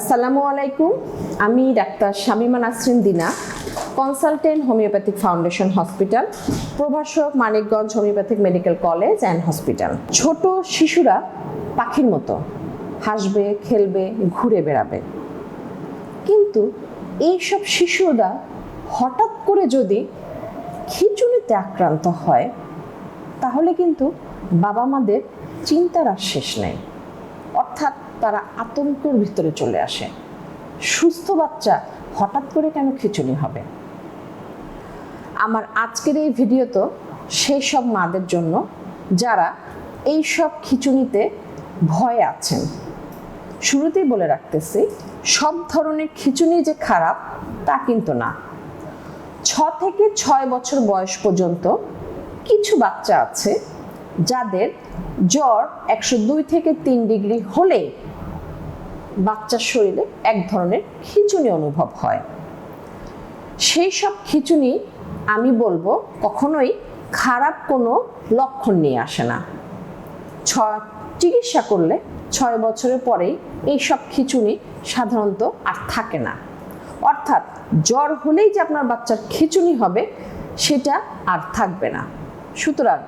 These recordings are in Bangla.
আসসালামু আলাইকুম। আমি doctor Shamima Nasrin Dina consultant homeopathic foundation hospital প্রভাষক Manikganj homeopathic medical college and hospital ছোট শিশুরা পাখির মতো হাসবে, খেলবে, ঘুরে বেড়াবে। কিন্তু এইসব শিশুরা হঠাৎ করে যদি খিচুড়িতে আক্রান্ত হয়, তাহলে কিন্তু বাবা মাদের চিন্তার আর শেষ নেই। অর্থাৎ তারা আতঙ্কের ভিতরে চলে আসে। সুস্থ বাচ্চা হঠাৎ করে কেন খিচুড়ি হবে? আমার আজকের এই ভিডিও তো সেই সব মাদের জন্য যারা এই সব খিচুড়িতে ভয় আছেন। শুরুতেই বলে রাখতেছি, সব ধরনের খিচুড়ি যে খারাপ তা কিন্তু না। ছ থেকে ছয় বছর বয়স পর্যন্ত কিছু বাচ্চা আছে যাদের জ্বর একশো দুই থেকে তিন ডিগ্রি হলে বাচ্চার শরীরে এক ধরনের খিচুনি অনুভব হয়। সেই সব খিচুনি আমি বলব কখনোই খারাপ কোনো লক্ষণ নিয়ে আসে না। ছ চিকিৎসা করলে ছয় বছরের পরেই এই সব খিচুনি সাধারণত আর থাকে না। অর্থাৎ জ্বর হলেই যে আপনার বাচ্চার খিচুনি হবে সেটা আর থাকবে না। সুতরাং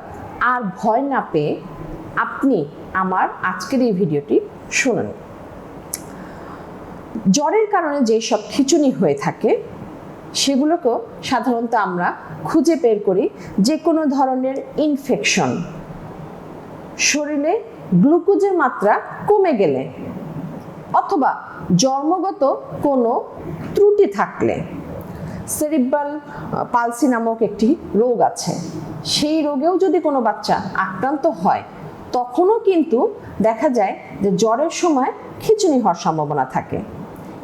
আর ভয় না পেয়ে আপনি আমার আজকের এই ভিডিওটি শুনুন। জ্বরের কারণে যে সব খিচুনি হয়ে থাকে, সেগুলোকেও সাধারণত আমরা খুঁজে বের করি যে কোনো ধরনের ইনফেকশন শরীরে গ্লুকোজের মাত্রা কমে গেলে অথবা জন্মগত কোনো ত্রুটি থাকলে সেরিব্রাল পালসি নামক একটি রোগ আছে। সেই রোগেও যদি কোনো বাচ্চা আক্রান্ত হয়, তখনও কিন্তু দেখা যায় যে জ্বরের সময় খিচুনি হওয়ার সম্ভাবনা থাকে।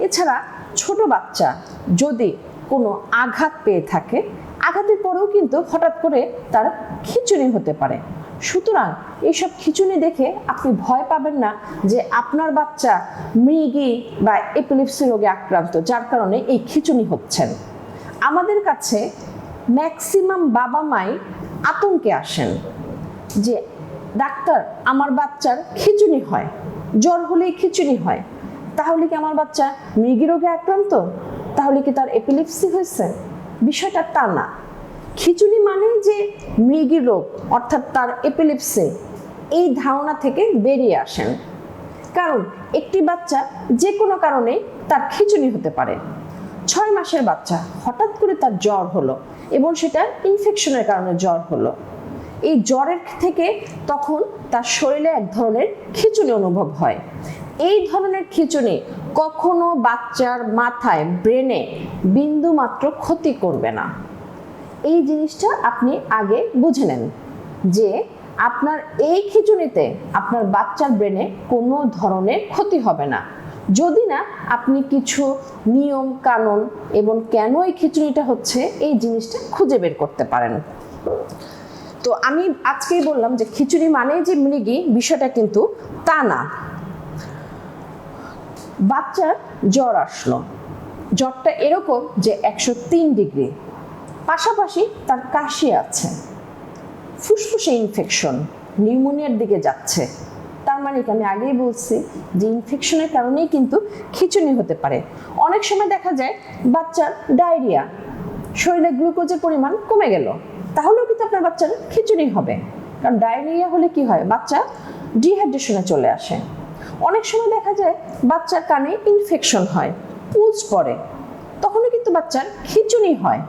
এছাড়া ছোট বাচ্চা যদি কোনো আঘাত পেয়ে থাকে, আঘাতের পরেও কিন্তু হঠাৎ করে তার খিচুনি হতে পারে। সুতরাং এইসব খিচুনি দেখে আপনি ভয় পাবেন না যে আপনার বাচ্চা মৃগি বা এপিলিপসি রোগে আক্রান্ত, যার কারণে এই খিচুনি হচ্ছেন। আমাদের কাছে ম্যাক্সিমাম বাবা মাই আতঙ্কে আসেন যে, ডাক্তার, আমার বাচ্চার খিচুনি হয়, জ্বর হলেই খিচুনি হয়। তাহলে কি আমার বাচ্চা মৃগী রোগে আক্রান্ত? তাহলে কি তার এপিলিপসি হয়েছে? বিষয়টা তা না। খিচুনি মানেই যে মৃগী রোগ, অর্থাৎ তার এপিলিপসি এই ধারণা থেকে বেরিয়ে আসেন। কারণ একটি বাচ্চা যে কোনো কারণে তার খিচুনি হতে পারে। ছয় মাসের বাচ্চা হঠাৎ করে তার জ্বর হলো এবং সেটা ইনফেকশনের কারণে জ্বর হলো। এই জ্বরের থেকে তখন তার শরীরে এক ধরনের খিচুড়ি অনুভব হয়। এই ধরনের খিচুনি কখনো বাচ্চার মাথায় ব্রেনে বিন্দু মাত্র ক্ষতি করবে না। এই জিনিসটা আপনি আগে বুঝে নেন যে আপনার এই খিচুনিতে আপনার বাচ্চার ব্রেনে কোনো ধরনের ক্ষতি হবে না। যদি না, আপনি কিছু নিয়ম, কানুন এবং কেন এই খিচুড়িটা হচ্ছে এই জিনিসটা খুঁজে বের করতে পারেন। তো আমি আজকেই বললাম যে খিচুড়ি মানে যে মৃগী বিষয়টা কিন্তু তা না। বাচ্চার জ্বর আসলো। জ্বরটা এরকম যে একশো তিন ডিগ্রি। পাশাপাশি তার কাশি আছে। ফুসফুসে ইনফেকশন নিউমোনিয়ার দিকে যাচ্ছে। তার মানে আমি আগেই বলছি যে ইনফেকশনের কারণেই কিন্তু খিচুনি হতে পারে। অনেক সময় দেখা যায় বাচ্চার ডায়রিয়া শরীরে গ্লুকোজের পরিমাণ কমে গেল। তাহলেও কিন্তু আপনার বাচ্চার খিচুনি হবে। কারণ ডায়রিয়া হলে কি হয়? বাচ্চা ডিহাইড্রেশনে চলে আসে। অনেক সময় দেখা যায় বাচ্চার কানে ইনফেকশন হয়, পুজ পড়ে। তখনও কিন্তু বাচ্চার খিচুনি হয়।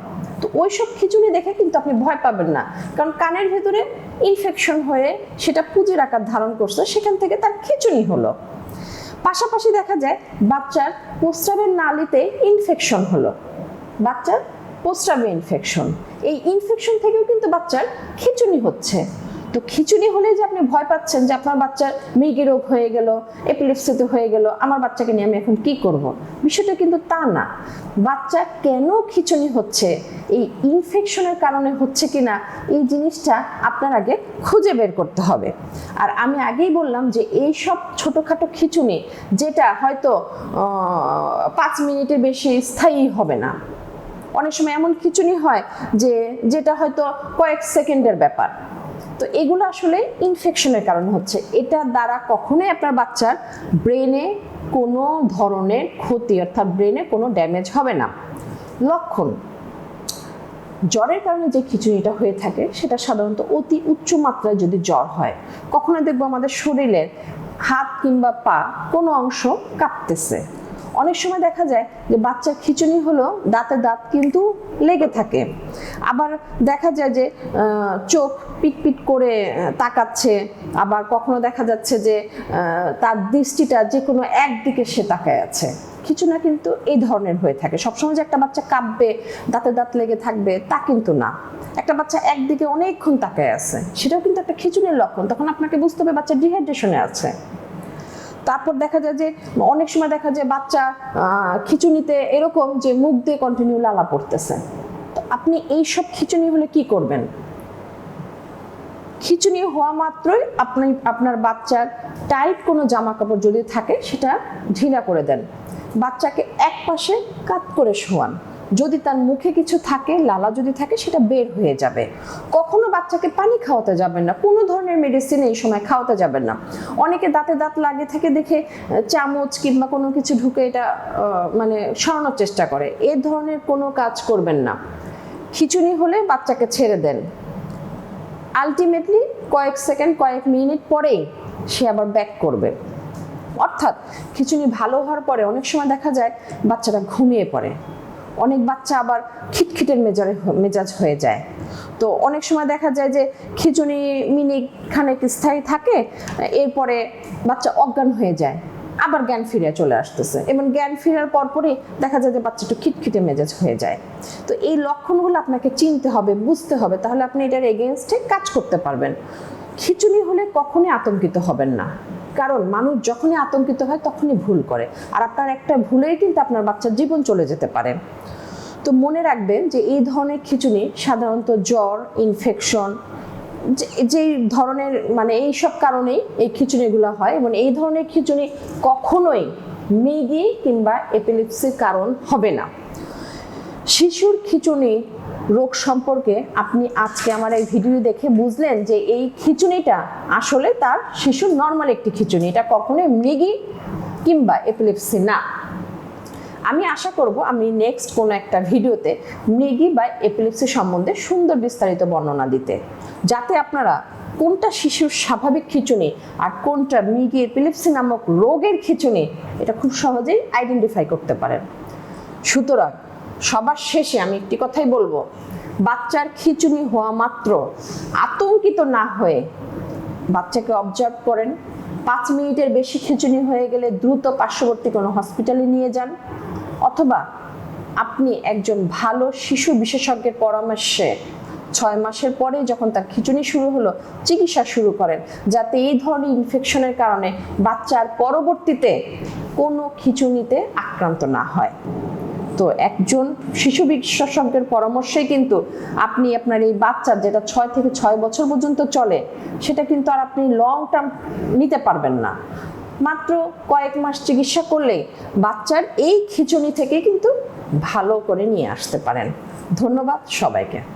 তো ওই সব খিচুনি দেখে কিন্তু আপনি ভয় পাবেন না। কারণ কানের ভেতরে ইনফেকশন হয়ে সেটা পুজের আকার ধারণ করছে, সেখান থেকে তার খিচুনি হলো। পাশাপাশি দেখা যায় বাচ্চার প্রস্রাবের নালিতে ইনফেকশন হলো। বাচ্চার প্রস্রাবে ইনফেকশন এই ইনফেকশন থেকেও কিন্তু বাচ্চার খিচুনি হচ্ছে। তো খিচুনি হলে যে আপনি ভয় পাচ্ছেন যে আপনার বাচ্চার মৃগী রোগ হয়ে গেল এপিলেপসিতে হয়ে গেল, আমার বাচ্চাকে নিয়ে আমি এখন কি করব? বিষয়টা কিন্তু তা না। বাচ্চা কেন খিচুনি হচ্ছে? এই ইনফেকশনের কারণে হচ্ছে কিনা? এই জিনিসটা আপনার আগে খুঁজে বের করতে হবে। আর আমি আগেই বললাম যে এই সব ছোটোখাটো খিচুনি যেটা হয়তো পাঁচ মিনিটের বেশি স্থায়ী হবে না। অনেক সময় এমন খিচুনি হয় যে, যেটা হয়তো কয়েক সেকেন্ডের ব্যাপার। তো এগুলো আসলে ইনফেকশনের কারণে হচ্ছে। এটা দ্বারা কখনোই আপনার বাচ্চার ব্রেনে কোনো ধরনের ক্ষতি, অর্থাৎ ব্রেনে কোনো ড্যামেজ হবে না। লক্ষণ, জ্বরের কারণে যে খিচুড়িটা হয়ে থাকে, সেটা সাধারণত অতি উচ্চ মাত্রায় যদি জ্বর হয় কখনো দেখব আমাদের শরীরের হাত কিংবা পা কোনো অংশ কাঁপতেছে। অনেক সময় দেখা যায় যে বাচ্চার খিচুনি হলো দাঁতে দাঁত কিন্তু লেগে থাকে। আবার দেখা যায় যে চোখ পিটপিট করে তাকাচ্ছে। আবার কখনো দেখা যাচ্ছে যে তার দৃষ্টিটা যে কোনো একদিকে সে তাকায় আছে। কিছু না কিন্তু এই ধরনের হয়ে থাকে। সবসময় যে একটা বাচ্চা কাঁপবে, দাঁতে দাঁত লেগে থাকবে, তা কিন্তু না। একটা বাচ্চা একদিকে অনেকক্ষণ তাকায় আছে, সেটাও কিন্তু একটা খিচুনির লক্ষণ। তখন আপনাকে বুঝতে হবে বাচ্চা ডিহাইড্রেশনে আছে। তারপর দেখা যায় যে অনেক সময় দেখা যায় বাচ্চা খিচুনিতে এরকম যে মুখ দিয়ে কন্টিনিউ লালা পড়তেছে। আপনি এই সব খিচুনি হলে কি করবেন? খিচুনি হওয়া মাত্রই আপনি, আপনার বাচ্চার টাইট কোনো জামা কাপড় যদি থাকে, সেটা ঢিলা করে দেন। বাচ্চাকে এক পাশে কাত করে শোয়ান। যদি তার মুখে কিছু থাকে, লালা যদি থাকে, সেটা বের হয়ে যাবে। কখনো বাচ্চাকে পানি খাওয়াতে যাবেন না, কোনো ধরনের মেডিসিন এই সময় খাওয়াতে যাবেন না। অনেকে দাঁতে দাঁত লাগে থেকে দেখে চামচ কিংবা কোনো কিছু ঢুকে এটা মানে সরানোর চেষ্টা করে। এ ধরনের কোনো কাজ করবেন না। খিচুনি হলে বাচ্চাকে ছেড়ে দেন। আলটিমেটলি কয়েক সেকেন্ড কয়েক মিনিট পরেই সে আবার ব্যাক করবে। অর্থাৎ খিচুনি ভালো হওয়ার পরে অনেক সময় দেখা যায়, বাচ্চাটা ঘুমিয়ে পড়ে। অনেক বাচ্চা আবার খিটখিটের মেজারে মেজাজ হয়ে যায়। তো অনেক সময় দেখা যায় যে খিচুনি মিনিট খানেক স্থায়ী থাকে, এরপরে বাচ্চা অজ্ঞান হয়ে যায়, আবার জ্ঞান ফিরে চলে আসতেছে। এবং জ্ঞান ফেরার পরপরই দেখা যায় যে বাচ্চাটা খিটখিটে মেজাজ হয়ে যায়। তো এই লক্ষণগুলো আপনাকে চিনতে হবে, বুঝতে হবে, তাহলে আপনি এটার এগেনস্টে কাজ করতে পারবেন। খিচুনি হলে কখনই আতঙ্কিত হবেন না। কারণ মানুষ যখনই আতঙ্কিত হয় তখনই ভুল করে। আর আপনার একটা ভুলেই কিন্তু আপনার বাচ্চার জীবন চলে যেতে পারে। তো মনে রাখবেন যে এই ধরনের খিচুড়ি সাধারণত জ্বর ইনফেকশন যেই ধরনের মানে এই সব কারণেই এই খিচুড়িগুলো হয় এবং এই ধরনের খিচুড়ি কখনোই মেগি কিংবা এপিলিপসির কারণ হবে না। শিশুর খিচুনি রোগ সম্পর্কে আপনি আজকে আমার এই ভিডিও দেখে বুঝলেন যে এই খিচুনিটা আসলে তার শিশুর নর্মাল একটি খিচুনি এটা কখনোই মৃগী কিংবা এপিলেপসি না। আমি আশা করব আমি নেক্সট কোনো একটা ভিডিওতে মৃগী বা এপিলেপসি সম্বন্ধে সুন্দর বিস্তারিত বর্ণনা দিতে। যাতে আপনারা কোনটা শিশুর স্বাভাবিক খিচুনি আর কোনটা মৃগী এপিলেপসি নামক রোগের খিচুনি এটা খুব সহজেই আইডেন্টিফাই করতে পারেন। সুতরাং সবার শেষে আমি একটি কথাই বলব, বাচ্চার খিচুনি হওয়া মাত্র আতঙ্কিত না হয়ে বাচ্চাকে অবজার্ভ করেন। পাঁচ মিনিটের বেশি খিচুনি হয়ে গেলে দ্রুত পার্শ্ববর্তী কোনো হসপিটালে নিয়ে যান। অথবা আপনি একজন ভালো শিশু বিশেষজ্ঞের পরামর্শে ছয় মাসের পরে যখন তার খিচুনি শুরু হলো, চিকিৎসা শুরু করেন। যাতে এই ধরনের ইনফেকশনের কারণে বাচ্চার পরবর্তীতে কোনো খিচুনিতে আক্রান্ত না হয়। তো একজন শিশু বিশেষজ্ঞের পরামর্শে কিন্তু আপনি আপনার এই বাচ্চার যেটা ছয় থেকে ছয় বছর পর্যন্ত চলে, সেটা কিন্তু আর আপনি লং টার্ম নিতে পারবেন না। মাত্র কয়েক মাস চিকিৎসা করলে বাচ্চার এই খিচুনি থেকে কিন্তু ভালো করে নিয়ে আসতে পারেন। ধন্যবাদ সবাইকে।